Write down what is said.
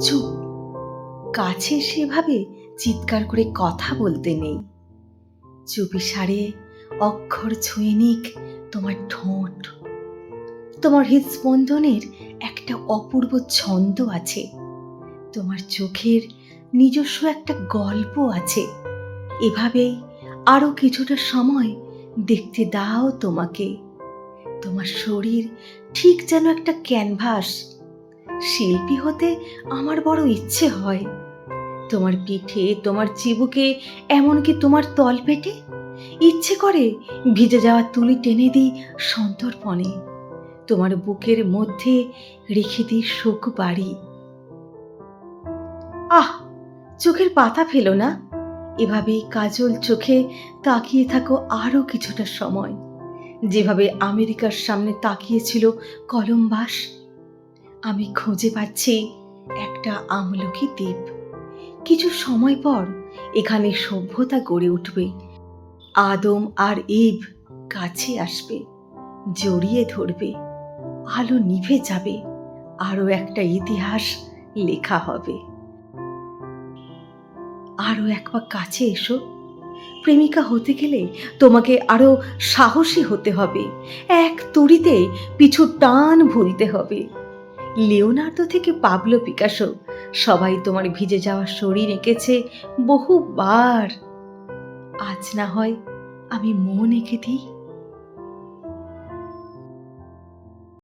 চুপ। কাছে সেভাবে চিৎকার করে কথা বলতে নেই। চুপি সারে অক্ষর ছুঁয়ে নিক তোমার ঠোঁট। তোমার হৃদস্পন্দনের একটা অপূর্ব ছন্দ আছে। তোমার চোখের নিজস্ব একটা গল্প আছে। এভাবেই আরও কিছুটা সময় দেখতে দাও তোমাকে। তোমার শরীর ঠিক যেন একটা ক্যানভাস। শিল্পী হতে আমার বড় ইচ্ছে হয়। তোমার পিঠে, তোমার চিবুকে, এমনকি তোমার তলপেটে ইচ্ছে করে ভিজে যাওয়া তুলি টেনে দিই সন্তর্পণে। তোমার বুকের মধ্যে রেখে দিই শোক বাড়ি। আহ, চোখের পাতা ফেলো না। এভাবেই কাজল চোখে তাকিয়ে থাকো আরও কিছুটা সময়। যেভাবে আমেরিকার সামনে তাকিয়েছিল কলম্বাস আমি খুঁজে পাচ্ছি একটা আমলকি দ্বীপ। কিছু সময় পর এখানে সভ্যতা গড়ে উঠবে। আদম আর ইব কাছে আসবে, জড়িয়ে ধরবে, আলো নিভে যাবে, আরও একটা ইতিহাস লেখা হবে। আরও একবার কাছে এসো। প্রেমিকা হতে গেলে তোমাকে আরও সাহসী হতে হবে। এক তুড়িতে পিছু টান ভুলতে হবে। লিওনার্দো থেকে পাবলো পিকাসো। সবাই তোমার ভিজে যাওয়া শরীর এঁকেছে বহুবার। আজ না হয় আমি মন এঁকে দিই।